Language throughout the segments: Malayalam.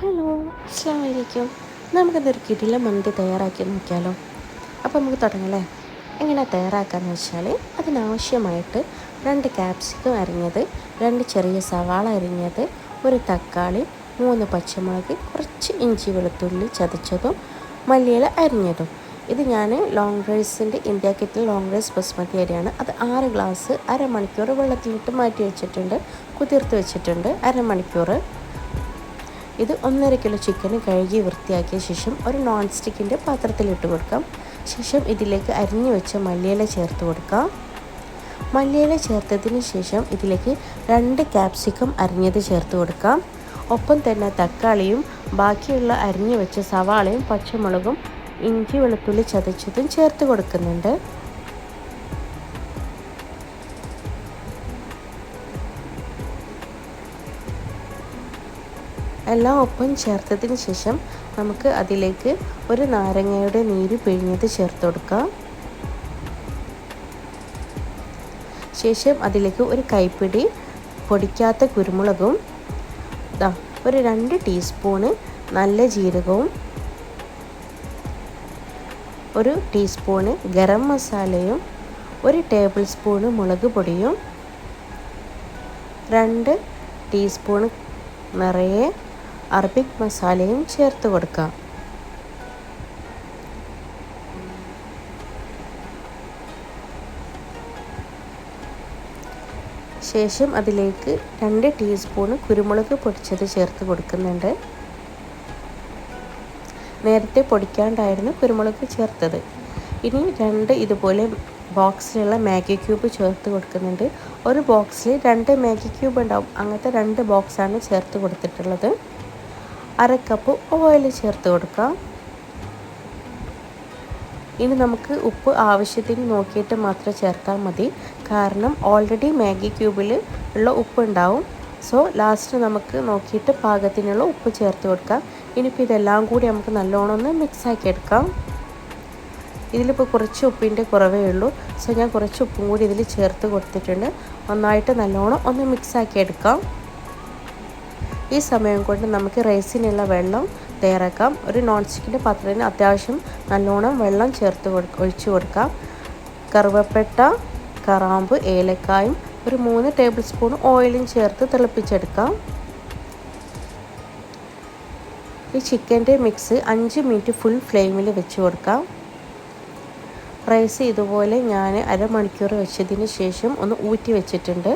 ഹലോ അസ്സാം വലൈക്കും നമുക്കിതൊരു കിടില മന്തി തയ്യാറാക്കി നോക്കിയാലോ? അപ്പോൾ നമുക്ക് തുടങ്ങല്ലേ. എങ്ങനെ തയ്യാറാക്കാന്ന് വെച്ചാൽ അതിനാവശ്യമായിട്ട് രണ്ട് ക്യാപ്സിക്കം അരിഞ്ഞത് രണ്ട് ചെറിയ സവാള അരിഞ്ഞത് ഒരു തക്കാളി മൂന്ന് പച്ചമുളക് കുറച്ച് ഇഞ്ചി വെളുത്തുള്ളി ചതച്ചതും മല്ലിയില അരിഞ്ഞതും. ഇത് ഞാൻ ലോങ് റൈസിന്റെ ഇന്ത്യ കിറ്റിൽ ലോങ് റൈസ് ബസ്മതി അരിയാണ്. അത് ആറ് ഗ്ലാസ് അരമണിക്കൂർ വെള്ളത്തിലിട്ട് മാറ്റി വെച്ചിട്ടുണ്ട് കുതിർത്ത് വെച്ചിട്ടുണ്ട് അരമണിക്കൂർ ഇത് ഒന്നര കിലോ ചിക്കൻ കഴുകി വൃത്തിയാക്കിയ ശേഷം ഒരു നോൺ സ്റ്റിക്കിന്റെ പാത്രത്തിലിട്ട് കൊടുക്കാം. ശേഷം ഇതിലേക്ക് അരിഞ്ഞു വെച്ച മല്ലിയില ചേർത്ത് കൊടുക്കാം. മല്ലിയില ചേർത്തതിന് ശേഷം ഇതിലേക്ക് രണ്ട് ക്യാപ്സിക്കം അരിഞ്ഞത് ചേർത്ത് കൊടുക്കാം. ഒപ്പം തന്നെ തക്കാളിയും ബാക്കിയുള്ള അരിഞ്ഞു വെച്ച സവാളയും പച്ചമുളകും ഇഞ്ചി വെളുത്തുള്ളി ചതച്ചതും ചേർത്ത് കൊടുക്കുന്നുണ്ട്. എല്ലാം ഒപ്പം ചേർത്തതിന് ശേഷം നമുക്ക് അതിലേക്ക് ഒരു നാരങ്ങയുടെ നീര് പിഴിഞ്ഞത് ചേർത്ത് കൊടുക്കാം. ശേഷം അതിലേക്ക് ഒരു കൈപ്പിടി പൊടിക്കാത്ത കുരുമുളകും ദാ ഒരു രണ്ട് ടീസ്പൂണ് നല്ല ജീരകവും ഒരു ടീസ്പൂണ് ഗരം മസാലയും ഒരു ടേബിൾ സ്പൂണ് മുളക് പൊടിയും രണ്ട് ടീസ്പൂണ് നിറയെ അറബിക് മസാലയും ചേർത്ത് കൊടുക്കാം ശേഷം അതിലേക്ക് രണ്ട് ടീസ്പൂൺ കുരുമുളക് പൊടിച്ചത് ചേർത്ത് കൊടുക്കുന്നുണ്ട്. നേരത്തെ പൊടിക്കാണ്ടായിരുന്നു കുരുമുളക് ചേർത്തത്. ഇനി രണ്ട് ഇതുപോലെ ബോക്സിലുള്ള മാഗി ക്യൂബ് ചേർത്ത് കൊടുക്കുന്നുണ്ട്. ഒരു ബോക്സിൽ രണ്ട് മാഗി ക്യൂബ് ഉണ്ടാവും. അങ്ങനത്തെ രണ്ട് ബോക്സാണ് ചേർത്ത് കൊടുത്തിട്ടുള്ളത്. അര കപ്പ് ഓയിൽ ചേർത്ത് കൊടുക്കാം. ഇനി നമുക്ക് ഉപ്പ് ആവശ്യത്തിന് നോക്കിയിട്ട് മാത്രം ചേർത്താൽ മതി. കാരണം ഓൾറെഡി മാഗി ക്യൂബിൽ ഉള്ള ഉപ്പ് ഉണ്ടാവും. സോ ലാസ്റ്റ് നമുക്ക് നോക്കിയിട്ട് പാകത്തിനുള്ള ഉപ്പ് ചേർത്ത് കൊടുക്കാം. ഇനിയിപ്പോൾ ഇതെല്ലാം കൂടി നമുക്ക് നല്ലോണം ഒന്ന് മിക്സാക്കി എടുക്കാം. ഇതിലിപ്പോൾ കുറച്ച് ഉപ്പിന്റെ കുറവേ ഉള്ളൂ. സോ ഞാൻ കുറച്ച് ഉപ്പും കൂടി ഇതിൽ ചേർത്ത് കൊടുത്തിട്ടുണ്ട്. നന്നായിട്ട് നല്ലോണം ഒന്ന് മിക്സാക്കി എടുക്കാം. ഈ സമയം കൊണ്ട് നമുക്ക് റൈസിനുള്ള വെള്ളം തയ്യാറാക്കാം. ഒരു നോൺ സ്റ്റിക്കിന്റെ പാത്രത്തിന് അത്യാവശ്യം നല്ലോണം വെള്ളം ചേർത്ത് ഒഴിച്ചു കൊടുക്കാം. കറുവപ്പെട്ട കറാമ്പ് ഏലക്കായും ഒരു മൂന്ന് ടേബിൾ സ്പൂൺ ഓയിലും ചേർത്ത് തിളപ്പിച്ചെടുക്കാം. ഈ ചിക്കന്റെ മിക്സ് അഞ്ച് മിനിറ്റ് ഫുൾ ഫ്ലെയിമിൽ വെച്ച് കൊടുക്കാം. റൈസ് ഇതുപോലെ ഞാൻ അരമണിക്കൂർ വെച്ചതിന് ശേഷം ഒന്ന് ഊറ്റി വെച്ചിട്ടുണ്ട്.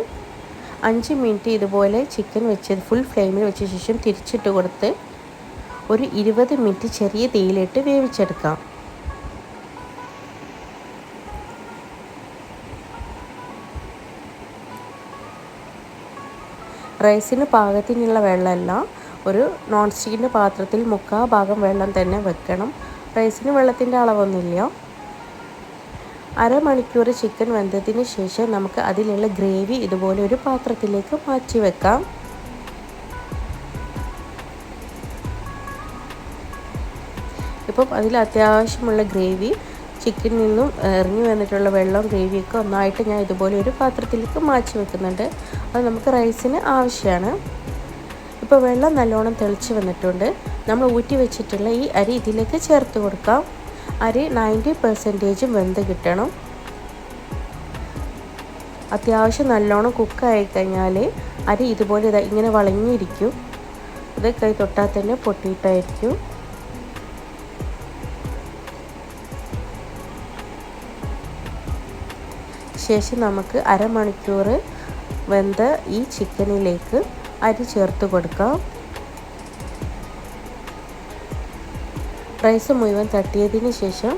അഞ്ച് മിനിറ്റ് ഇതുപോലെ ചിക്കൻ വെച്ച് ഫുൾ ഫ്ലെയിമിൽ വെച്ച ശേഷം തിരിച്ചിട്ട് കൊടുത്ത് ഒരു ഇരുപത് മിനിറ്റ് ചെറിയ തീയിലിട്ട് വേവിച്ചെടുക്കാം. റൈസിന് പാകത്തിനുള്ള വെള്ളമെല്ലാം ഒരു നോൺ സ്റ്റിക്കിന്റെ പാത്രത്തിൽ മുക്കാ ഭാഗം വെള്ളം തന്നെ വെക്കണം. റൈസിന് വെള്ളത്തിന്റെ അളവൊന്നുമില്ല. അരമണിക്കൂർ ചിക്കൻ വെന്തതിന് ശേഷം നമുക്ക് അതിലുള്ള ഗ്രേവി ഇതുപോലെ ഒരു പാത്രത്തിലേക്ക് മാറ്റി വെക്കാം. ഇപ്പം അതിൽ അത്യാവശ്യമുള്ള ഗ്രേവി ചിക്കൻ നിന്നും ഇറങ്ങി വന്നിട്ടുള്ള വെള്ളവും ഗ്രേവിയൊക്കെ ഒന്നായിട്ട് ഞാൻ ഇതുപോലെ ഒരു പാത്രത്തിലേക്ക് മാറ്റി വെക്കുന്നുണ്ട്. അത് നമുക്ക് റൈസിന് ആവശ്യമാണ്. ഇപ്പോൾ വെള്ളം നല്ലോണം തെളിച്ച് വന്നിട്ടുണ്ട്. നമ്മൾ ഊറ്റി വെച്ചിട്ടുള്ള ഈ അരി ഇതിലേക്ക് ചേർത്ത് കൊടുക്കാം. അരി നയന്റി പെർസെന്റേജും വെന്ത് കിട്ടണം. അത്യാവശ്യം നല്ലോണം കുക്കായി കഴിഞ്ഞാൽ അരി ഇതുപോലെ ഇതാ ഇങ്ങനെ വളഞ്ഞിരിക്കും. ഇത് കൈ തൊട്ടാൽ തന്നെ പൊട്ടിയിട്ടായിരിക്കും. ശേഷം നമുക്ക് അരമണിക്കൂർ വെന്ത ഈ ചിക്കനിലേക്ക് അരി ചേർത്ത് കൊടുക്കാം. റൈസ് മുഴുവൻ തട്ടിയതിന് ശേഷം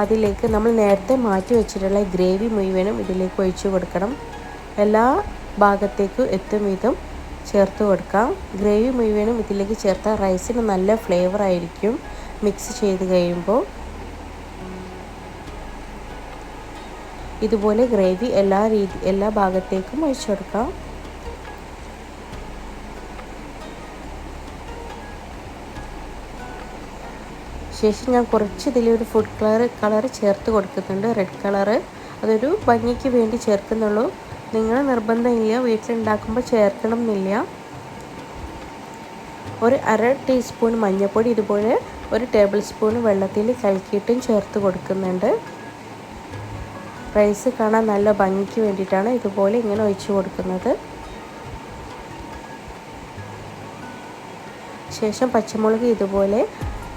അതിലേക്ക് നമ്മൾ നേരത്തെ മാറ്റി വെച്ചിട്ടുള്ള ഗ്രേവി മുഴുവനും ഇതിലേക്ക് ഒഴിച്ചു കൊടുക്കണം. എല്ലാ ഭാഗത്തേക്കും എത്തും വിധം ചേർത്ത് കൊടുക്കാം. ഗ്രേവി മുഴുവനും ഇതിലേക്ക് ചേർത്താൽ റൈസിന് നല്ല ഫ്ലേവർ ആയിരിക്കും. മിക്സ് ചെയ്ത് കഴിയുമ്പോൾ ഇതുപോലെ ഗ്രേവി എല്ലാ രീതി എല്ലാ ഭാഗത്തേക്കും ഒഴിച്ചു കൊടുക്കാം. ശേഷം ഞാൻ കുറച്ച് ഇതിലൊരു ഫുഡ് കളർ കളർ ചേർത്ത് കൊടുക്കുന്നുണ്ട്. റെഡ് കളറ് അതൊരു ഭംഗിക്ക് വേണ്ടി ചേർക്കുന്നുള്ളൂ. നിങ്ങൾ നിർബന്ധമില്ല വീട്ടിലുണ്ടാക്കുമ്പോൾ ചേർക്കണം എന്നില്ല ഒരു അര ടീസ്പൂൺ മഞ്ഞൾപ്പൊടി ഇതുപോലെ ഒരു ടേബിൾ സ്പൂൺ വെള്ളത്തിൽ കലക്കിയിട്ടും ചേർത്ത് കൊടുക്കുന്നുണ്ട്. റൈസ് കാണാൻ നല്ല ഭംഗിക്ക് വേണ്ടിയിട്ടാണ് ഇതുപോലെ ഇങ്ങനെ ഒഴിച്ച് കൊടുക്കുന്നത്. ശേഷം പച്ചമുളക് ഇതുപോലെ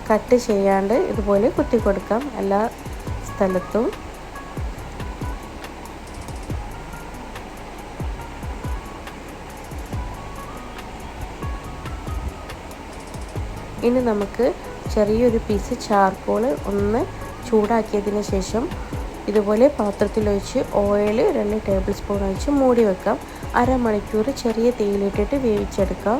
കട്ട് ചെയ്യാണ്ട് ഇതുപോലെ കുത്തി കൊടുക്കാം എല്ലാ സ്ഥലത്തും. ഇനി നമുക്ക് ചെറിയൊരു പീസ് ചാർക്കോൾ ഒന്ന് ചൂടാക്കിയതിന് ശേഷം ഇതുപോലെ പാത്രത്തിലൊഴിച്ച് ഓയിൽ രണ്ട് ടേബിൾ സ്പൂൺ ഒഴിച്ച് മൂടി വെക്കാം. അരമണിക്കൂർ ചെറിയ തീയിലിട്ടിട്ട് വേവിച്ചെടുക്കാം.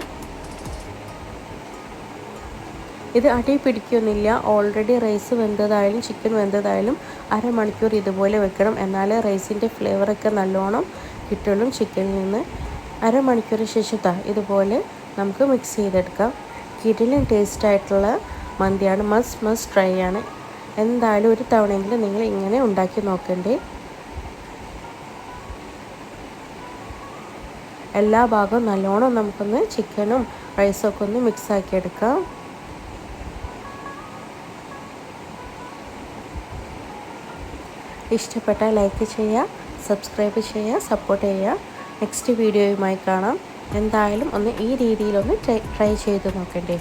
ഇത് അടി പിടിക്കൊന്നുമില്ല ഓൾറെഡി റൈസ് വെന്തതായാലും ചിക്കൻ വെന്തതായാലും അരമണിക്കൂർ ഇതുപോലെ വെക്കണം. എന്നാലേ റൈസിന്റെ ഫ്ലേവറൊക്കെ നല്ലോണം കിട്ടുള്ളൂ ചിക്കനിൽ നിന്ന്. അരമണിക്കൂർ ശേഷം ഇതുപോലെ നമുക്ക് മിക്സ് ചെയ്തെടുക്കാം. കിടിലും ടേസ്റ്റ് ആയിട്ടുള്ള മന്തിയാണ്. മസ്റ്റ് മസ്റ്റ് ട്രൈ ആണ്. എന്തായാലും ഒരു തവണയെങ്കിലും നിങ്ങൾ ഇങ്ങനെ ഉണ്ടാക്കി നോക്കണ്ടേ. എല്ലാ ഭാഗവും നല്ലോണം നമുക്കൊന്ന് ചിക്കനും റൈസൊക്കെ ഒന്ന് മിക്സ് ആക്കി എടുക്കാം. ഇഷ്ടപ്പെട്ടാൽ ലൈക്ക് ചെയ്യുക സബ്സ്ക്രൈബ് ചെയ്യുക സപ്പോർട്ട് ചെയ്യുക. നെക്സ്റ്റ് വീഡിയോയുമായി കാണാം. എന്തായാലും ഒന്ന് ഈ രീതിയിലൊന്ന് ട്രൈ ട്രൈ ചെയ്ത് നോക്കണ്ടേ.